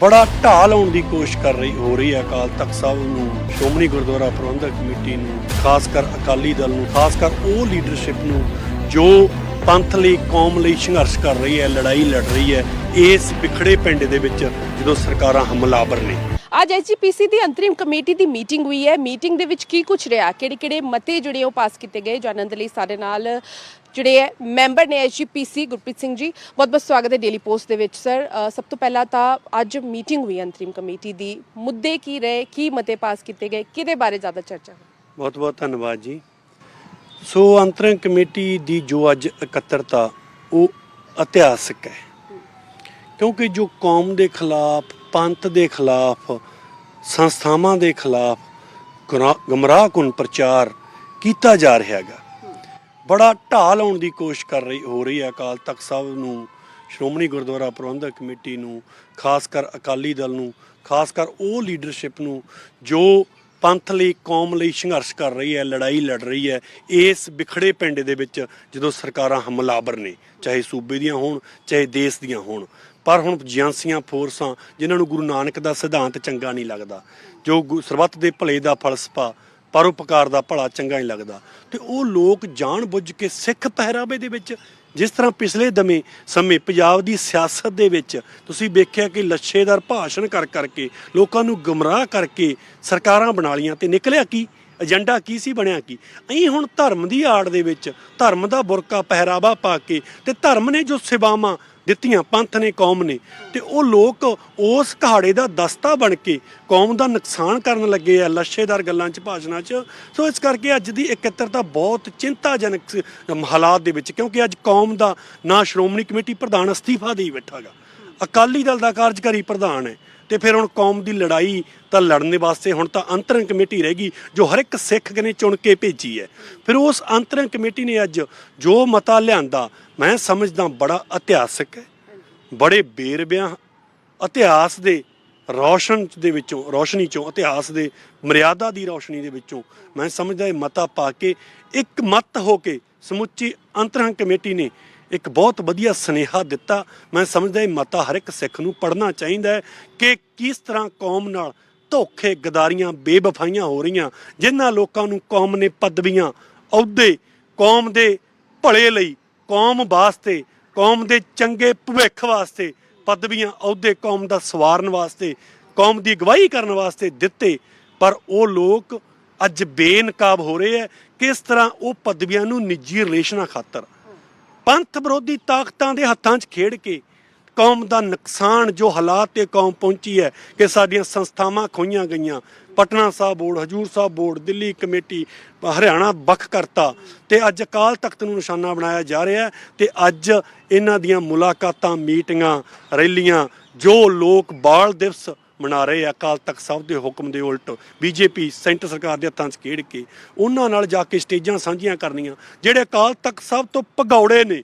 ਬੜਾ ਢਾਹ ਲਾਉਣ ਦੀ ਕੋਸ਼ਿਸ਼ ਕਰ ਰਹੀ ਹੋ ਰਹੀ ਹੈ ਅਕਾਲ ਤਖਤ ਸਾਹਿਬ ਨੂੰ, ਸ਼੍ਰੋਮਣੀ ਗੁਰਦੁਆਰਾ ਪ੍ਰਬੰਧਕ ਕਮੇਟੀ ਨੂੰ, ਖਾਸ ਕਰ ਅਕਾਲੀ ਦਲ ਨੂੰ, ਖਾਸ ਕਰ ਉਹ ਲੀਡਰਸ਼ਿਪ ਨੂੰ ਜੋ ਪੰਥ ਲਈ, ਕੌਮ ਲਈ ਸੰਘਰਸ਼ ਕਰ ਰਹੀ ਹੈ, ਲੜਾਈ ਲੜ ਰਹੀ ਹੈ, ਇਸ ਵਿਖੜੇ ਪਿੰਡ ਦੇ ਵਿੱਚ ਜਦੋਂ ਸਰਕਾਰਾਂ ਹਮਲਾਵਰ ਨੇ। ਅੱਜ ਐਚਪੀਸੀ ਦੀ ਅੰਤਰਿਮ ਕਮੇਟੀ ਦੀ ਮੀਟਿੰਗ ਹੋਈ ਹੈ। ਮੀਟਿੰਗ ਦੇ ਵਿੱਚ ਕੀ ਕੁਝ ਰਿਹਾ? ਕਿਹੜੇ ਕਿਹੜੇ ਮਤੇ ਜਿਹੜੇ ਉਹ ਪਾਸ ਕੀਤੇ ਗਏ? ਜਾਣਨ ਦੇ ਲਈ ਸਾਡੇ ਨਾਲ ਜਿਹੜੇ ਹੈ। ਮੈਂਬਰ ਨੇ ਐਚਪੀਸੀ ਗੁਰਪ੍ਰੀਤ ਸਿੰਘ ਜੀ। ਬਹੁਤ ਬਹੁਤ ਸਵਾਗਤ ਹੈ ਡੇਲੀ ਪੋਸਟ ਦੇ ਵਿੱਚ, ਸਰ। ਸਭ ਤੋਂ ਪਹਿਲਾਂ ਤਾਂ ਅੱਜ ਮੀਟਿੰਗ ਹੋਈ ਅੰਤਰਿਮ ਕਮੇਟੀ ਦੀ। ਮੁੱਦੇ ਕੀ ਰਹੇ? ਕੀ ਮਤੇ ਪਾਸ ਕੀਤੇ ਗਏ? ਕਿਹਦੇ ਬਾਰੇ ਜ਼ਿਆਦਾ ਚਰਚਾ ਹੋਈ? ਬਹੁਤ ਬਹੁਤ ਧੰਨਵਾਦ ਜੀ। ਸੋ ਅੰਤਰਿਮ ਕਮੇਟੀ ਦੀ ਜੋ ਅੱਜ ਇਕੱਤਰਤਾ, ਉਹ ਇਤਿਹਾਸਕ ਹੈ। ਕਿਉਂਕਿ ਜੋ ਕੌਮ ਦੇ ਖਿਲਾਫ ਪੰਥ ਦੇ ਖਿਲਾਫ, ਸੰਸਥਾਵਾਂ ਦੇ ਖਿਲਾਫ ਗੁਰਾ- ਗਮਰਾਹਕੁਨ ਪ੍ਰਚਾਰ ਕੀਤਾ ਜਾ ਰਿਹਾ ਹੈਗਾ। ਬੜਾ ਢਾਹ ਲਾਉਣ ਦੀ ਕੋਸ਼ਿਸ਼ ਕਰ ਰਹੀ, ਹੋ ਰਹੀ ਹੈ। ਅਕਾਲ ਤਖਤ ਸਾਹਿਬ ਨੂੰ, ਸ਼੍ਰੋਮਣੀ ਗੁਰਦੁਆਰਾ ਪ੍ਰਬੰਧਕ ਕਮੇਟੀ ਨੂੰ, ਖਾਸ ਕਰ ਅਕਾਲੀ ਦਲ ਨੂੰ, ਖਾਸ ਕਰ ਉਹ ਲੀਡਰਸ਼ਿਪ ਨੂੰ, ਜੋ ਪੰਥ ਲਈ, ਕੌਮ ਲਈ ਸੰਘਰਸ਼ ਕਰ ਰਹੀ ਹੈ, ਲੜਾਈ ਲੜ ਰਹੀ ਹੈ, ਇਸ ਵਿਖੜੇ ਪਿੰਡ ਦੇ ਵਿੱਚ ਜਦੋਂ ਸਰਕਾਰਾਂ ਹਮਲਾਵਰ ਨੇ, ਚਾਹੇ ਸੂਬੇ ਦੀਆਂ ਹੋਣ, ਚਾਹੇ ਦੇਸ਼ ਦੀਆਂ ਹੋਣ ਪਰ ਹੁਣ ਏਜੰਸੀਆਂ ਫੋਰਸਾਂ, ਜਿਨ੍ਹਾਂ ਨੂੰ ਗੁਰੂ ਨਾਨਕ ਦਾ ਸਿਧਾਂਤ ਚੰਗਾ ਨਹੀਂ ਲੱਗਦਾ, ਜੋ ਗੁ- ਸਰਬੱਤ ਦੇ ਭਲੇ ਦਾ ਫਲਸਫਾ, ਪਰਉਪਕਾਰ ਦਾ ਭਲਾ ਚੰਗਾ ਨਹੀਂ ਲੱਗਦਾ, ਤੇ ਉਹ ਲੋਕ ਜਾਣ ਬੁੱਝ ਕੇ ਸਿੱਖ ਪਹਿਰਾਵੇ ਦੇ ਵਿੱਚ, ਜਿਸ ਤਰ੍ਹਾਂ ਪਿਛਲੇ ਦਮੇ ਸਮੇਂ ਪੰਜਾਬ ਦੀ ਸਿਆਸਤ ਦੇ ਵਿੱਚ, ਤੁਸੀਂ ਵੇਖਿਆ ਕਿ ਲੱਛੇਦਾਰ ਭਾਸ਼ਣ ਕਰ ਕਰਕੇ, ਲੋਕਾਂ ਨੂੰ ਗਮਰਾਹ ਕਰਕੇ ਸਰਕਾਰਾਂ ਬਣਾ ਲੀਆਂ ਤੇ ਨਿਕਲਿਆ ਕੀ? ਏਜੰਡਾ ਕੀ ਸੀ, ਬਣਿਆ ਕੀ? ਅਹੀਂ ਹੁਣ ਧਰਮ ਦੀ ਆੜ ਦੇ ਵਿੱਚ, ਧਰਮ ਦਾ ਬੁਰਕਾ ਪਹਿਰਾਵਾ ਪਾ ਕੇ, ਤੇ ਧਰਮ ਨੇ ਜੋ ਸੇਵਾਵਾਂ ਦਿੱਤੀਆਂ, ਪੰਥ ਨੇ, ਕੌਮ ਨੇ। ਤੇ ਉਹ ਲੋਕ ਉਸ ਕਹਾੜੇ ਦਾ ਦਸਤਾ ਬਣ ਕੇ ਕੌਮ ਦਾ ਨੁਕਸਾਨ ਕਰਨ ਲੱਗੇ ਆ ਲੱਛੇਦਾਰ ਗੱਲਾਂ 'ਚ ਭਾਸ਼ਣਾਂ 'ਚ। ਸੋ ਇਸ ਕਰਕੇ ਅੱਜ ਦੀ ਇਕੱਤਰਤਾ ਬਹੁਤ ਚਿੰਤਾਜਨਕ ਹਾਲਾਤ ਦੇ ਵਿੱਚ, ਕਿਉਂਕਿ ਅੱਜ ਕੌਮ ਦਾ ਨਾ ਸ਼੍ਰੋਮਣੀ ਕਮੇਟੀ ਪ੍ਰਧਾਨ ਅਸਤੀਫਾ ਦੇ ਹੀ ਬੈਠਾਗਾ ਅਕਾਲੀ ਦਲ ਦਾ ਕਾਰਜਕਾਰੀ ਪ੍ਰਧਾਨ ਹੈ। ਤੇ ਫਿਰ ਹੁਣ ਕੌਮ ਦੀ ਲੜਾਈ ਤਾਂ ਲੜਨ ਦੇ ਵਾਸਤੇ ਹੁਣ ਤਾਂ ਅੰਤਰੰਗ ਕਮੇਟੀ ਰਹਿ ਗਈ, ਜੋ ਹਰ ਇੱਕ ਸਿੱਖ ਨੇ ਚੁਣ ਕੇ ਭੇਜੀ ਹੈ। ਫਿਰ ਉਸ ਅੰਤਰੰਗ ਕਮੇਟੀ ਨੇ ਅੱਜ ਜੋ ਮਤਾ ਲਿਆਂਦਾ, ਮੈਂ ਸਮਝਦਾ ਬੜਾ ਇਤਿਹਾਸਕ ਹੈ। ਬੜੇ ਬੇਰਬਿਆਂ ਇਤਿਹਾਸ ਦੇ ਰੌਸ਼ਨ ਦੇ ਵਿੱਚੋਂ, ਰੌਸ਼ਨੀ ਚੋਂ, ਇਤਿਹਾਸ ਦੇ ਮਰਿਆਦਾ ਦੀ ਰੌਸ਼ਨੀ ਦੇ ਵਿੱਚੋਂ ਮੈਂ ਸਮਝਦਾ ਇਹ ਮਤਾ ਪਾ ਕੇ ਇੱਕ ਮਤ ਹੋ ਕੇ ਸਮੁੱਚੀ ਅੰਤਰੰਗ ਕਮੇਟੀ ਨੇ ਇੱਕ ਬਹੁਤ ਵਧੀਆ ਸੁਨੇਹਾ ਦਿੱਤਾ। ਮੈਂ ਸਮਝਦਾ ਇਹ ਮਤਾ ਹਰ ਇੱਕ ਸਿੱਖ ਨੂੰ ਪੜ੍ਹਨਾ ਚਾਹੀਦਾ ਹੈ ਕਿ ਕਿਸ ਤਰ੍ਹਾਂ ਕੌਮ ਨਾਲ ਧੋਖੇ ਗਦਾਰੀਆਂ ਬੇਵਫਾਈਆਂ ਹੋ ਰਹੀਆਂ, ਜਿਨ੍ਹਾਂ ਲੋਕਾਂ ਨੂੰ ਕੌਮ ਨੇ ਪਦਵੀਆਂ, ਅਹੁਦੇ, ਕੌਮ ਦੇ ਭਲੇ ਲਈ, ਕੌਮ ਵਾਸਤੇ, ਕੌਮ ਦੇ ਚੰਗੇ ਭਵਿੱਖ ਵਾਸਤੇ ਪਦਵੀਆਂ, ਅਹੁਦੇ ਕੌਮ ਦਾ ਸਵਾਰਨ ਵਾਸਤੇ, ਕੌਮ ਦੀ ਅਗਵਾਈ ਕਰਨ ਵਾਸਤੇ ਦਿੱਤੇ। ਪਰ ਉਹ ਲੋਕ ਅੱਜ ਬੇਨਕਾਬ ਹੋ ਰਹੇ ਹੈ ਕਿਸ ਤਰ੍ਹਾਂ ਉਹ ਪਦਵੀਆਂ ਨੂੰ ਨਿੱਜੀ ਰਿਲੇਸ਼ਨਾਂ ਖਾਤਰ ਪੰਥ ਵਿਰੋਧੀ ਤਾਕਤਾਂ ਦੇ ਹੱਥਾਂ 'ਚ ਖੇਡ ਕੇ ਕੌਮ ਦਾ ਨੁਕਸਾਨ ਜੋ ਹਾਲਾਤ ਤੇ ਕੌਮ ਪਹੁੰਚੀ ਹੈ ਕਿ ਸਾਡੀਆਂ ਸੰਸਥਾਵਾਂ ਖੋਈਆਂ ਗਈਆਂ। Patna Sahib board, Hazur Sahib board, Delhi committee, Haryana ਵੱਖ ਕਰਤਾ ਤੇ ਅੱਜ ਅਕਾਲ ਤਖਤ ਨੂੰ ਨਿਸ਼ਾਨਾ ਬਣਾਇਆ ਜਾ ਰਿਹਾ ਹੈ ਤੇ ਅੱਜ ਇਹਨਾਂ ਦੀਆਂ ਮੁਲਾਕਾਤਾਂ, ਮੀਟਿੰਗਾਂ, ਰੈਲੀਆਂ ਜੋ ਲੋਕ ਬਾਲ ਦਿਵਸ ਮਨਾ ਰਹੇ ਆ, ਅਕਾਲ ਤਖਤ ਸਾਹਿਬ ਦੇ ਹੁਕਮ ਦੇ ਉਲਟ ਬੀਜੇਪੀ ਸੈਂਟਰ ਸਰਕਾਰ ਦੇ ਹੱਥਾਂ 'ਚ ਖੇਡ ਕੇ ਉਹਨਾਂ ਨਾਲ ਜਾ ਕੇ ਸਟੇਜਾਂ ਸਾਂਝੀਆਂ ਕਰਨੀਆਂ, ਜਿਹੜੇ ਅਕਾਲ ਤਖਤ ਸਾਹਿਬ ਤੋਂ ਭਗੌੜੇ ਨੇ,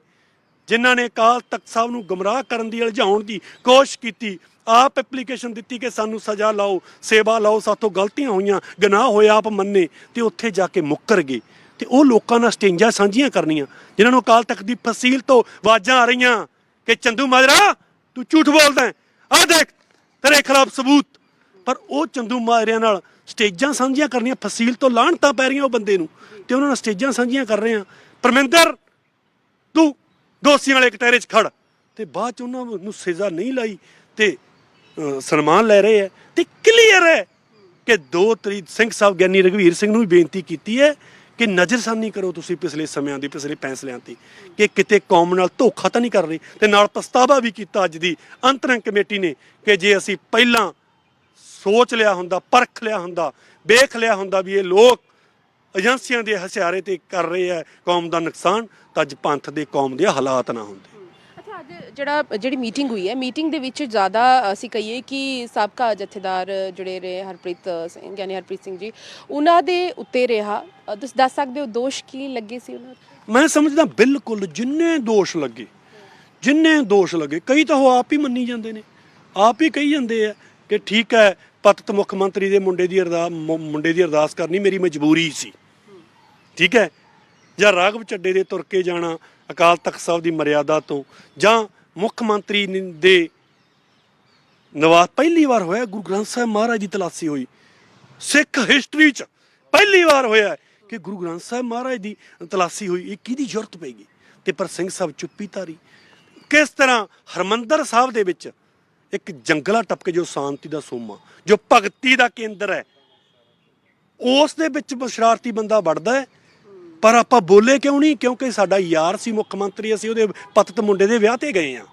ਜਿਨ੍ਹਾਂ ਨੇ ਅਕਾਲ ਤਖਤ ਸਾਹਿਬ ਨੂੰ ਗਮਰਾਹ ਕਰਨ ਦੀ ਉਲਝਾਉਣ ਦੀ ਕੋਸ਼ਿਸ਼ ਕੀਤੀ, ਆਪ ਐਪਲੀਕੇਸ਼ਨ ਦਿੱਤੀ ਕਿ ਸਾਨੂੰ ਸਜ਼ਾ ਲਾਓ, ਸੇਵਾ ਲਾਓ, ਸਾਥੋਂ ਗਲਤੀਆਂ ਹੋਈਆਂ, ਗੁਨਾਹ ਹੋਇਆ ਆਪ ਮੰਨੇ ਤੇ ਉੱਥੇ ਜਾ ਕੇ ਮੁੱਕਰ ਗਏ ਤੇ ਉਹ ਲੋਕਾਂ ਨਾਲ ਸਟੇਜਾਂ ਸਾਂਝੀਆਂ ਕਰਨੀਆਂ, ਜਿਨ੍ਹਾਂ ਨੂੰ ਅਕਾਲ ਤਖਤ ਦੀ ਫਸੀਲ ਤੋਂ ਆਵਾਜ਼ਾਂ ਆ ਰਹੀਆਂ ਕਿ, ਚੰਦੂ ਮਾਜਰਾ, ਤੂੰ ਝੂਠ ਬੋਲਦਾ ਹੈ, ਆਹ ਦੇਖ ਤੇਰੇ ਖਿਲਾਫ ਸਬੂਤ। ਪਰ ਉਹ ਚੰਦੂ ਮਾਜਰਿਆਂ ਨਾਲ ਸਟੇਜਾਂ ਸਾਂਝੀਆਂ ਕਰਨੀਆਂ, ਫਸੀਲ ਤੋਂ ਲਾਹਣਤਾਂ ਪੈ ਰਹੀਆਂ ਉਹ ਬੰਦੇ ਨੂੰ। ਤੇ ਉਹਨਾਂ ਨਾਲ ਸਟੇਜਾਂ ਸਾਂਝੀਆਂ ਕਰ ਰਹੇ ਆ ਪਰਮਿੰਦਰ, ਤੂੰ ਦੋਸ਼ੀਆਂ ਵਾਲੇ ਕਟਹਿਰੇ 'ਚ ਖੜ। ਤੇ ਬਾਅਦ ਚ ਉਹਨਾਂ ਨੂੰ ਸਜ਼ਾ ਨਹੀਂ ਲਾਈ ਤੇ ਸਨਮਾਨ ਲੈ ਰਹੇ ਹੈ। ਤੇ ਕਲੀਅਰ ਹੈ ਕਿ ਦੋ ਤਰੀਕ ਸਿੰਘ ਸਾਹਿਬ ਗਿਆਨੀ ਰਘਵੀਰ ਸਿੰਘ ਨੂੰ ਵੀ ਬੇਨਤੀ ਕੀਤੀ ਹੈ ਕਿ ਨਜ਼ਰਸਾਨੀ ਕਰੋ ਤੁਸੀਂ ਪਿਛਲੇ ਸਮਿਆਂ ਦੀ, ਪਿਛਲੇ ਫੈਸਲਿਆਂ ਤੇ ਕਿ ਕਿਤੇ ਕੌਮ ਨਾਲ ਧੋਖਾ ਤਾਂ ਨਹੀਂ ਕਰ ਰਹੀ। ਤੇ ਨਾਲ ਪਛਤਾਵਾ ਵੀ ਕੀਤਾ ਅੱਜ ਦੀ ਅੰਤਰੰਗ ਕਮੇਟੀ ਨੇ ਕਿ ਜੇ ਅਸੀਂ ਪਹਿਲਾਂ ਸੋਚ ਲਿਆ ਹੁੰਦਾ, ਪਰਖ ਲਿਆ ਹੁੰਦਾ, ਵੇਖ ਲਿਆ ਹੁੰਦਾ ਵੀ ਇਹ ਲੋਕ ਏਜੰਸੀਆਂ ਦੇ ਹਸਿਆਰੇ ਤੇ ਕਰ ਰਹੇ ਆ, ਕੌਮ ਦਾ ਨੁਕਸਾਨ, ਤਾਂ ਅੱਜ ਪੰਥ ਦੇ ਕੌਮ ਦੇ ਹਾਲਾਤ ਨਾ ਹੁੰਦੇ। ਜਿਹੜਾ, ਜਿਹੜੀ ਮੀਟਿੰਗ ਹੋਈ ਹੈ ਮੀਟਿੰਗ ਦੇ ਵਿੱਚ ਜ਼ਿਆਦਾ ਅਸੀਂ ਕਹੀਏ ਕਿ ਸਾਬਕਾ ਜਥੇਦਾਰ ਜਿਹੜੇ ਰਹੇ ਹਰਪ੍ਰੀਤ ਸਿੰਘ, ਯਾਨੀ ਹਰਪ੍ਰੀਤ ਸਿੰਘ ਜੀ, ਉਹਨਾਂ ਦੇ ਉੱਤੇ ਰਿਹਾ। ਤੁਸੀਂ ਦੱਸ ਸਕਦੇ ਹੋ ਦੋਸ਼ ਕੀ ਲੱਗੇ ਸੀ ਉਹਨਾਂ ਮੈਂ ਸਮਝਦਾ ਬਿਲਕੁਲ ਜਿੰਨੇ ਦੋਸ਼ ਲੱਗੇ, ਜਿੰਨੇ ਦੋਸ਼ ਲੱਗੇ, ਕਈ ਤਾਂ ਉਹ ਆਪ ਹੀ ਮੰਨੀ ਜਾਂਦੇ ਨੇ। ਆਪ ਹੀ ਕਹੀ ਜਾਂਦੇ ਆ ਕਿ ਠੀਕ ਹੈ, ਪਤਤ ਮੁੱਖ ਮੰਤਰੀ ਦੇ ਮੁੰਡੇ ਦੀ ਅਰਦਾਸ ਮੁੰਡੇ ਦੀ ਅਰਦਾਸ ਕਰਨੀ ਮੇਰੀ ਮਜਬੂਰੀ ਸੀ। ਠੀਕ ਹੈ, ਜਾਂ ਰਾਘਵ ਚੱਡੇ ਦੇ ਤੁਰ ਕੇ ਜਾਣਾ ਅਕਾਲ ਤਖਤ ਸਾਹਿਬ ਦੀ ਮਰਿਆਦਾ ਤੋਂ ਜਾਂ ਮੁੱਖ ਮੰਤਰੀ ਦੇ ਨਵਾਜ਼ ਪਹਿਲੀ ਵਾਰ ਹੋਇਆ, ਗੁਰੂ ਗ੍ਰੰਥ ਸਾਹਿਬ ਮਹਾਰਾਜ ਦੀ ਤਲਾਸੀ ਹੋਈ। ਸਿੱਖ ਹਿਸਟਰੀ 'ਚ ਪਹਿਲੀ ਵਾਰ ਹੋਇਆ ਕਿ ਗੁਰੂ ਗ੍ਰੰਥ ਸਾਹਿਬ ਮਹਾਰਾਜ ਦੀ ਤਲਾਸੀ ਹੋਈ। ਇਹ ਕਿਹਦੀ ਜ਼ਰੂਰਤ ਪੈਗੀ ਤੇ ਪਰ ਸਿੰਘ ਸਾਹਿਬ ਚੁੱਪੀ ਧਾਰੀ। ਕਿਸ ਤਰ੍ਹਾਂ ਹਰਮੰਦਰ ਸਾਹਿਬ ਦੇ ਵਿੱਚ ਇੱਕ ਜੰਗਲਾ ਟੱਪ ਕੇ ਜੋ ਸ਼ਾਂਤੀ ਦਾ ਸੋਮਾ, ਜੋ ਭਗਤੀ ਦਾ ਕੇਂਦਰ ਹੈ, ਉਸ ਦੇ ਵਿੱਚ ਸ਼ਰਾਰਤੀ ਬੰਦਾ ਵੜਦਾ ਹੈ ਪਰ ਆਪਾਂ ਬੋਲੇ ਕਿਉਂ ਨਹੀਂ? ਕਿਉਂਕਿ ਸਾਡਾ ਯਾਰ ਸੀ ਮੁੱਖ ਮੰਤਰੀ, ਅਸੀਂ ਉਹਦੇ ਪਤਤ ਮੁੰਡੇ ਦੇ ਵਿਆਹ ਤੇ ਗਏ ਆ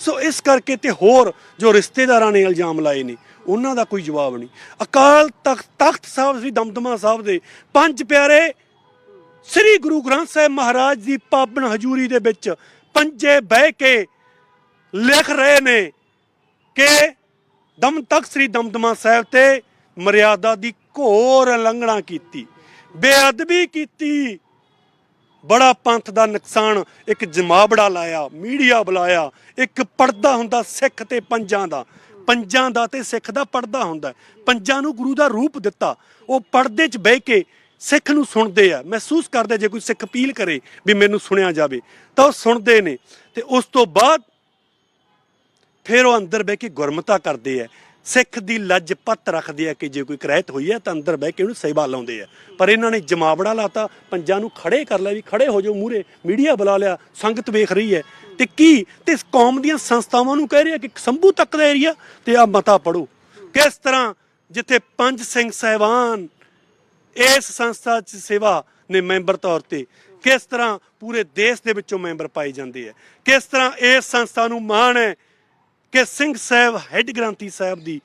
ਸੋ ਇਸ ਕਰਕੇ ਤੇ ਹੋਰ ਜੋ ਰਿਸ਼ਤੇਦਾਰਾਂ ਨੇ ਇਲਜ਼ਾਮ ਲਾਏ ਨੇ, ਉਹਨਾਂ ਦਾ ਕੋਈ ਜਵਾਬ ਨਹੀਂ। ਅਕਾਲ ਤਖਤ ਤਖਤ ਸਾਹਿਬ ਸ੍ਰੀ ਦਮਦਮਾ ਸਾਹਿਬ ਦੇ ਪੰਜ ਪਿਆਰੇ ਸ੍ਰੀ ਗੁਰੂ ਗ੍ਰੰਥ ਸਾਹਿਬ ਮਹਾਰਾਜ ਦੀ ਪਾਵਨ ਹਜ਼ੂਰੀ ਦੇ ਵਿੱਚ ਪੰਜੇ ਬਹਿ ਕੇ ਲਿਖ ਰਹੇ ਨੇ ਕਿ ਦਮ ਤਖਤ ਸ੍ਰੀ ਦਮਦਮਾ ਸਾਹਿਬ ਤੇ ਮਰਿਆਦਾ ਦੀ ਘੋਰ ਉਲੰਘਣਾ ਕੀਤੀ, ਬੇਅਦਬੀ ਕੀਤੀ ਬੜਾ ਪੰਥ ਦਾ ਨੁਕਸਾਨ ਇੱਕ ਜਮਾਬੜਾ ਲਾਇਆ, ਮੀਡੀਆ ਬੁਲਾਇਆ, ਇੱਕ ਪਰਦਾ ਹੁੰਦਾ ਸਿੱਖ ਤੇ ਪੰਜਾਂ ਦਾ। ਪੰਜਾਂ ਦਾ ਤੇ ਸਿੱਖ ਦਾ ਪਰਦਾ ਹੁੰਦਾ ਪੰਜਾਂ ਨੂੰ ਗੁਰੂ ਦਾ ਰੂਪ ਦਿੱਤਾ। ਉਹ ਪਰਦੇ 'ਚ ਬਹਿ ਕੇ ਸਿੱਖ ਨੂੰ ਸੁਣਦੇ ਆ। ਮਹਿਸੂਸ ਕਰਦੇ ਜੇ ਕੋਈ ਸਿੱਖ ਅਪੀਲ ਕਰੇ ਵੀ ਮੈਨੂੰ ਸੁਣਿਆ ਜਾਵੇ। ਤਾਂ ਉਹ ਸੁਣਦੇ ਨੇ ਤੇ ਉਸ ਤੋਂ ਬਾਅਦ ਫਿਰ ਉਹ ਅੰਦਰ ਬਹਿ ਕੇ ਗੁਰਮਤਾ ਕਰਦੇ ਆ। ਸਿੱਖ ਦੀ ਲੱਜ ਪੱਤ ਰੱਖਦੇ ਆ ਕਿ ਜੇ ਕੋਈ ਕਰਾਇਤ ਹੋਈ ਹੈ ਤਾਂ ਅੰਦਰ ਬਹਿ ਕੇ ਉਹਨੂੰ ਸੇਵਾ ਲਾਉਂਦੇ ਆ। ਪਰ ਇਹਨਾਂ ਨੇ ਜਮਾਵੜਾ ਲਾਤਾ, ਪੰਜਾਂ ਨੂੰ ਖੜੇ ਕਰ ਲਿਆ ਵੀ ਖੜੇ ਹੋ ਜਾਓ ਮੂਰੇ ਮੀਡੀਆ ਬੁਲਾ ਲਿਆ, ਸੰਗਤ ਵੇਖ ਰਹੀ ਹੈ। ਤੇ ਕੀ? ਤੇ ਇਸ ਕੌਮ ਦੀਆਂ ਸੰਸਥਾਵਾਂ ਨੂੰ ਕਹਿ ਰਿਹਾ ਕਿ ਸੰਭੂ ਤੱਕ ਦਾ ਏਰੀਆ ਤੇ ਆ ਮਤਾ ਪੜੋ ਕਿਸ ਤਰ੍ਹਾਂ ਜਿੱਥੇ ਪੰਜ ਸਿੰਘ ਸਹਿਬਾਨ, ਇਸ ਸੰਸਥਾ 'ਚ ਸੇਵਾ ਨੇ ਮੈਂਬਰ ਤੌਰ ਤੇ, ਕਿਸ ਤਰ੍ਹਾਂ ਪੂਰੇ ਦੇਸ਼ ਦੇ ਵਿੱਚੋਂ ਮੈਂਬਰ ਪਾਏ ਜਾਂਦੇ ਆ। ਕਿਸ ਤਰ੍ਹਾਂ ਇਸ ਸੰਸਥਾ ਨੂੰ ਮਾਣ ਹੈ ਕਿ ਸਿੰਘ ਸਾਹਿਬ, ਹੈੱਡ ਗ੍ਰੰਥੀ ਸਾਹਿਬ ਦੀ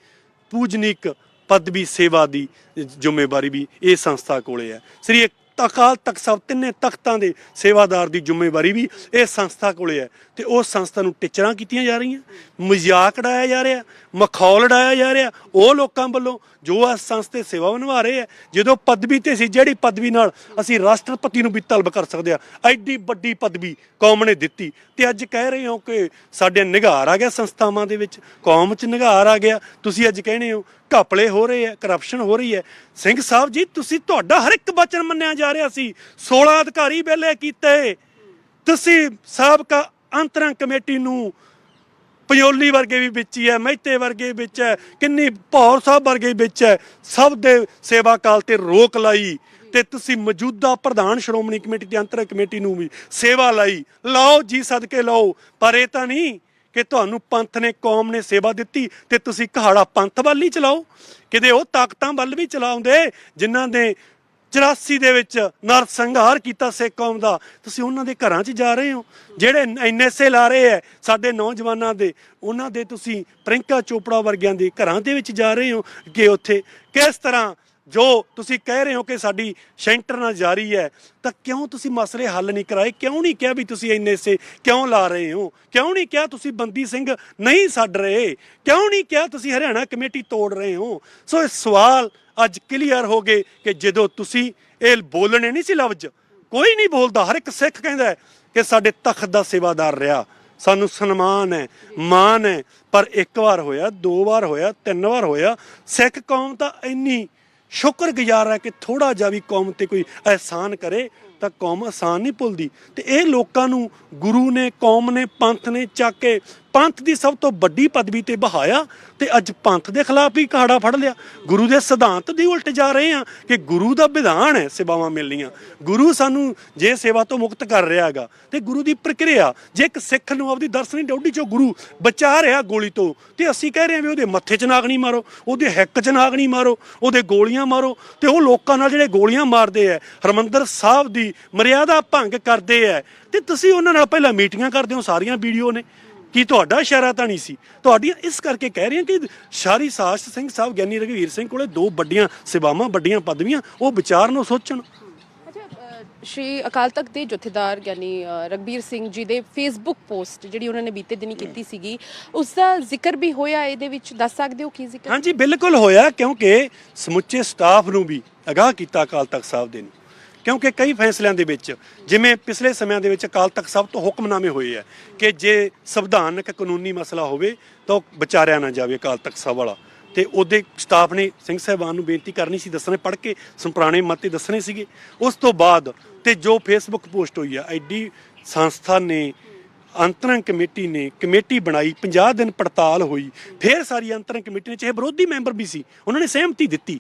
ਪੂਜਨੀਕ ਪਦਵੀ ਸੇਵਾ ਦੀ ਜ਼ਿੰਮੇਵਾਰੀ ਵੀ ਇਹ ਸੰਸਥਾ ਕੋਲੇ ਹੈ। ਸ੍ਰੀ ਅਕਾਲ ਤਖਤ ਸਾਹਿਬ ਤਿੰਨੇ ਤਖਤਾਂ ਦੇ ਸੇਵਾਦਾਰ ਦੀ ਜ਼ਿੰਮੇਵਾਰੀ ਵੀ ਇਹ ਸੰਸਥਾ ਕੋਲੇ ਹੈ ਤੇ ਉਹ ਸੰਸਥਾ ਨੂੰ ਟਿਚਰਾਂ ਕੀਤੀਆਂ ਜਾ ਰਹੀਆਂ। ਮਜ਼ਾਕ ਉਡਾਇਆ ਜਾ ਰਿਹਾ, ਮਖੌਲ ਉਡਾਇਆ ਜਾ ਰਿਹਾ। ਉਹ ਲੋਕਾਂ ਵੱਲੋਂ ਜੋ ਇਸ ਸੰਸਥਾ ਸੇਵਾ ਨਿਭਾ ਰਹੇ ਹੈ, ਜਦੋਂ ਪਦਵੀ ਤੇ ਸੀ, ਜਿਹੜੀ ਪਦਵੀ ਨਾਲ ਅਸੀਂ ਰਾਸ਼ਟਰਪਤੀ ਨੂੰ ਵੀ ਤਲਬ ਕਰ ਸਕਦੇ ਆ ਐਡੀ ਵੱਡੀ ਪਦਵੀ ਕੌਮ ਨੇ ਦਿੱਤੀ। ਤੇ ਅੱਜ ਕਹਿ ਰਹੇ ਹੋ ਕਿ ਸਾਡੇ ਨਿਗਾਰ ਆ ਗਿਆ ਸੰਸਥਾਵਾਂ ਦੇ ਵਿੱਚ, ਕੌਮ 'ਚ ਨਿਗਾਰ ਆ ਗਿਆ। ਤੁਸੀਂ ਅੱਜ ਕਹਿੰਦੇ ਹੋ ਘਪਲੇ ਹੋ ਰਹੇ ਹੈ ਕਰਪਸ਼ਨ ਹੋ ਰਹੀ ਹੈ। ਸਿੰਘ ਸਾਹਿਬ ਜੀ, ਤੁਸੀਂ ਤੁਹਾਡਾ ਹਰ ਇੱਕ ਵਚਨ ਮੰਨਿਆ ਜਾ ਰਿਹਾ ਸੀ। 16 ਅਧਿਕਾਰੀ ਵੇਲੇ ਕੀਤੇ। ਤੁਸੀਂ ਸਾਬਕਾ ਅੰਤਰੰਗ ਕਮੇਟੀ ਨੂੰ ਪਿਓਲੀ ਵਰਗੇ ਵੀ ਵਿੱਚ ਹੀ ਹੈ, ਮਹਿਤੇ ਵਰਗੇ ਵਿੱਚ ਹੈ, ਕਿੰਨੀ ਭੌਰ ਸਾਹਿਬ ਵਰਗੇ ਵਿੱਚ ਹੈ, ਸਭ ਦੇ ਸੇਵਾ ਕਾਲ ਤੇ ਰੋਕ ਲਾਈ ਤੇ ਤੁਸੀਂ ਮੌਜੂਦਾ ਪ੍ਰਧਾਨ ਸ਼੍ਰੋਮਣੀ ਕਮੇਟੀ ਤੇ ਅੰਤਰ ਕਮੇਟੀ ਨੂੰ ਵੀ ਸੇਵਾ ਲਾਈ। ਲਾਓ ਜੀ, ਸਦਕੇ ਲਾਓ, ਪਰ ਇਹ ਤਾਂ ਨਹੀਂ ਕਿ ਤੁਹਾਨੂੰ ਪੰਥ ਨੇ, ਕੌਮ ਨੇ ਸੇਵਾ ਦਿੱਤੀ ਤੇ ਤੁਸੀਂ ਕਹਾੜਾ ਪੰਥ ਵੱਲ ਹੀ ਚਲਾਓ। ਕਿਤੇ ਉਹ ਤਾਕਤਾਂ ਵੱਲ ਵੀ ਚਲਾਉਂਦੇ ਜਿਨ੍ਹਾਂ ਨੇ 84 ਦੇ ਵਿੱਚ ਨਰ ਸੰਘਾਰ ਕੀਤਾ ਸਿੱਖ ਕੌਮ ਦਾ, ਤੁਸੀਂ ਉਹਨਾਂ ਦੇ ਘਰਾਂ 'ਚ ਜਾ ਰਹੇ ਹੋ। ਜਿਹੜੇ ਐਨਐਸਏ ਲਾ ਰਹੇ ਐ ਸਾਡੇ ਨੌਜਵਾਨਾਂ ਦੇ, ਉਹਨਾਂ ਦੇ ਤੁਸੀਂ ਪ੍ਰਿੰਕਾ ਚੋਪੜਾ ਵਰਗਿਆਂ ਦੇ ਘਰਾਂ ਦੇ ਵਿੱਚ ਜਾ ਰਹੇ ਹੋ ਕਿ ਉੱਥੇ ਕਿਸ ਤਰ੍ਹਾਂ ਜੋ ਤੁਸੀਂ ਕਹਿ ਰਹੇ ਹੋ ਕਿ ਸਾਡੀ ਸੈਂਟਰ ਨਾਲ ਜਾਰੀ ਹੈ, ਤਾਂ ਕਿਉਂ ਤੁਸੀਂ ਮਸਲੇ ਹੱਲ ਨਹੀਂ ਕਰਾਏ? ਕਿਉਂ ਨਹੀਂ ਕਿਹਾ ਵੀ ਤੁਸੀਂ ਇੰਨੇ ਸੇ ਕਿਉਂ ਲਾ ਰਹੇ ਹੋ? ਕਿਉਂ ਨਹੀਂ ਕਿਹਾ ਤੁਸੀਂ ਬੰਦੀ ਸਿੰਘ ਨਹੀਂ ਛੱਡ ਰਹੇ? ਕਿਉਂ ਨਹੀਂ ਕਿਹਾ ਤੁਸੀਂ ਹਰਿਆਣਾ ਕਮੇਟੀ ਤੋੜ ਰਹੇ ਹੋ? ਸੋ ਇਹ ਸਵਾਲ ਅੱਜ ਕਲੀਅਰ ਹੋ ਗਏ ਕਿ ਜਦੋਂ ਤੁਸੀਂ ਇਹ ਬੋਲਣੇ ਨਹੀਂ ਸੀ ਲਫ਼ਜ਼, ਕੋਈ ਨਹੀਂ ਬੋਲਦਾ, ਹਰ ਇੱਕ ਸਿੱਖ ਕਹਿੰਦਾ ਕਿ ਸਾਡੇ ਤਖਤ ਦਾ ਸੇਵਾਦਾਰ ਰਿਹਾ। ਸਾਨੂੰ ਸਨਮਾਨ ਹੈ, ਮਾਣ ਹੈ, ਪਰ ਇੱਕ ਵਾਰ ਹੋਇਆ, ਦੋ ਵਾਰ ਹੋਇਆ, ਤਿੰਨ ਵਾਰ ਹੋਇਆ, ਸਿੱਖ ਕੌਮ ਤਾਂ ਇੰਨੀ ਸ਼ੁਕਰਗੁਜ਼ਾਰ ਹੈ ਕਿ ਥੋੜਾ ਜਿਹਾ ਵੀ ਕੌਮ ਤੇ ਕੋਈ ਅਹਿਸਾਨ ਕਰੇ ਤਾਂ ਕੌਮ ਆਸਾਨ ਨਹੀਂ ਭੁੱਲਦੀ। ਤੇ ਇਹ ਲੋਕਾਂ ਨੂੰ ਗੁਰੂ ਨੇ, ਕੌਮ ਨੇ, ਪੰਥ ਨੇ ਚੱਕ ਕੇ ਪੰਥ ਦੀ ਸਭ ਤੋਂ ਵੱਡੀ ਪਦਵੀ ਤੇ ਬਹਾਇਆ ਤੇ ਅੱਜ ਪੰਥ ਦੇ ਖਿਲਾਫ ਹੀ ਕਹਾੜਾ ਫੜ ਲਿਆ। ਗੁਰੂ ਦੇ ਸਿਧਾਂਤ ਦੀ ਉਲਟ ਜਾ ਰਹੇ ਆ ਕਿ ਗੁਰੂ ਦਾ ਵਿਧਾਨ ਹੈ ਸੇਵਾਵਾਂ ਮਿਲਣੀਆਂ। ਗੁਰੂ ਸਾਨੂੰ ਜੇ ਸੇਵਾ ਤੋਂ ਮੁਕਤ ਕਰ ਰਿਹਾ ਹੈਗਾ ਤੇ ਗੁਰੂ ਦੀ ਪ੍ਰਕਿਰਿਆ, ਜੇ ਇੱਕ ਸਿੱਖ ਨੂੰ ਆਪਦੀ ਦਰਸ਼ਨੀ ਡੌਡੀ ਚੋਂ ਗੁਰੂ ਬਚਾ ਰਿਹਾ ਗੋਲੀ ਤੋਂ, ਤੇ ਅਸੀਂ ਕਹਿ ਰਹੇ ਹਾਂ ਵੀ ਉਹਦੇ ਮੱਥੇ 'ਚ ਨਾਗਣੀ ਮਾਰੋ, ਉਹਦੇ ਹਿੱਕ 'ਚ ਨਾਗਣੀ ਮਾਰੋ, ਉਹਦੇ ਗੋਲੀਆਂ ਮਾਰੋ ਤੇ ਉਹ ਲੋਕਾਂ ਨਾਲ ਜਿਹੜੇ ਗੋਲੀਆਂ ਮਾਰਦੇ ਆ ਹਰਮੰਦਰ ਸਾਹਿਬ ਦੀ ਮਰਿਆਦਾ ਭੰਗ ਕਰਦੇ ਆ ਤੇ ਤੁਸੀਂ ਉਹਨਾਂ ਨਾਲ ਪਹਿਲਾਂ ਮੀਟਿੰਗਾਂ ਕਰਦੇ ਹੋ, ਸਾਰੀਆਂ ਵੀਡੀਓ ਨੇ। ਕੀ ਤੁਹਾਡਾ ਇਸ਼ਾਰਾ ਤਾਂ ਨਹੀਂ ਸੀ? ਤੁਹਾਡੀਆਂ ਇਸ ਕਰਕੇ ਕਹਿ ਰਹੇ ਹਾਂ ਕਿ ਸ਼ਾਰੀ ਸਾਸ਼ ਸਿੰਘ ਸਾਹਿਬ ਗਿਆਨੀ ਰਘਵੀਰ ਸਿੰਘ ਕੋਲੇ ਦੋ ਵੱਡੀਆਂ ਸੇਵਾਵਾਂ ਵੱਡੀਆਂ ਪਦਵੀਆਂ ਉਹ ਵਿਚਾਰਨ ਉਹ ਸੋਚਣ। ਸ਼੍ਰੀ ਅਕਾਲ ਤਖਤ ਦੇ ਜਥੇਦਾਰ ਅ, ਰਘਬੀਰ ਸਿੰਘ ਜੀ ਦੇ ਫੇਸਬੁੱਕ ਪੋਸਟ ਜਿਹੜੀ ਉਹਨਾਂ ਨੇ ਬੀਤੇ ਦਿਨੀ ਕੀਤੀ ਸੀਗੀ ਉਸ ਦਾ ਜ਼ਿਕਰ ਵੀ ਹੋਇਆ ਇਹਦੇ ਵਿੱਚ? ਦੱਸ ਸਕਦੇ ਹੋ ਕੀ ਜ਼ਿਕਰ? ਹਾਂਜੀ ਬਿਲਕੁਲ ਹੋਇਆ ਕਿਉਂਕਿ ਸਮੁੱਚੇ ਸਟਾਫ ਨੂੰ ਵੀ ਅਗਾਹ ਕੀਤਾ ਅਕਾਲ ਤਖਤ ਸਾਹਿਬ ਦੇ ਨੇ। ਕਿਉਂਕਿ ਕਈ ਫੈਸਲਿਆਂ ਦੇ ਵਿੱਚ, ਜਿਵੇਂ ਪਿਛਲੇ ਸਮਿਆਂ ਦੇ ਵਿੱਚ ਅਕਾਲ ਤਖਤ ਸਾਹਿਬ ਤੋਂ ਹੁਕਮਨਾਮੇ ਹੋਏ ਆ ਕਿ ਜੇ ਸੰਵਿਧਾਨਕ ਕਾਨੂੰਨੀ ਮਸਲਾ ਹੋਵੇ ਤਾਂ ਉਹ ਵਿਚਾਰਿਆ ਨਾ ਜਾਵੇ ਅਕਾਲ ਤਖਤ ਸਾਹਿਬ ਵਾਲਾ। ਤੇ ਉਹਦੇ ਸਟਾਫ ਨੇ ਸਿੰਘ ਸਾਹਿਬਾਨ ਨੂੰ ਬੇਨਤੀ ਕਰਨੀ ਸੀ ਦੱਸਣੇ ਪੜ੍ਹ ਕੇ, ਸੰਪਰਾਣੇ ਮਤੇ ਦੱਸਣੇ ਸੀਗੇ। ਉਸ ਤੋਂ ਬਾਅਦ ਤੇ ਜੋ ਫੇਸਬੁੱਕ ਪੋਸਟ ਹੋਈ ਆ, ਐਡੀ ਸੰਸਥਾ ਨੇ, ਅੰਤਰੰਗ ਕਮੇਟੀ ਨੇ ਕਮੇਟੀ ਬਣਾਈ 50 ਦਿਨ ਪੜਤਾਲ ਹੋਈ। ਫਿਰ ਸਾਰੀ ਅੰਤਰੰਗ ਕਮੇਟੀ ਨੇ, ਚਾਹੇ ਵਿਰੋਧੀ ਮੈਂਬਰ ਵੀ ਸੀ, ਉਹਨਾਂ ਨੇ ਸਹਿਮਤੀ ਦਿੱਤੀ।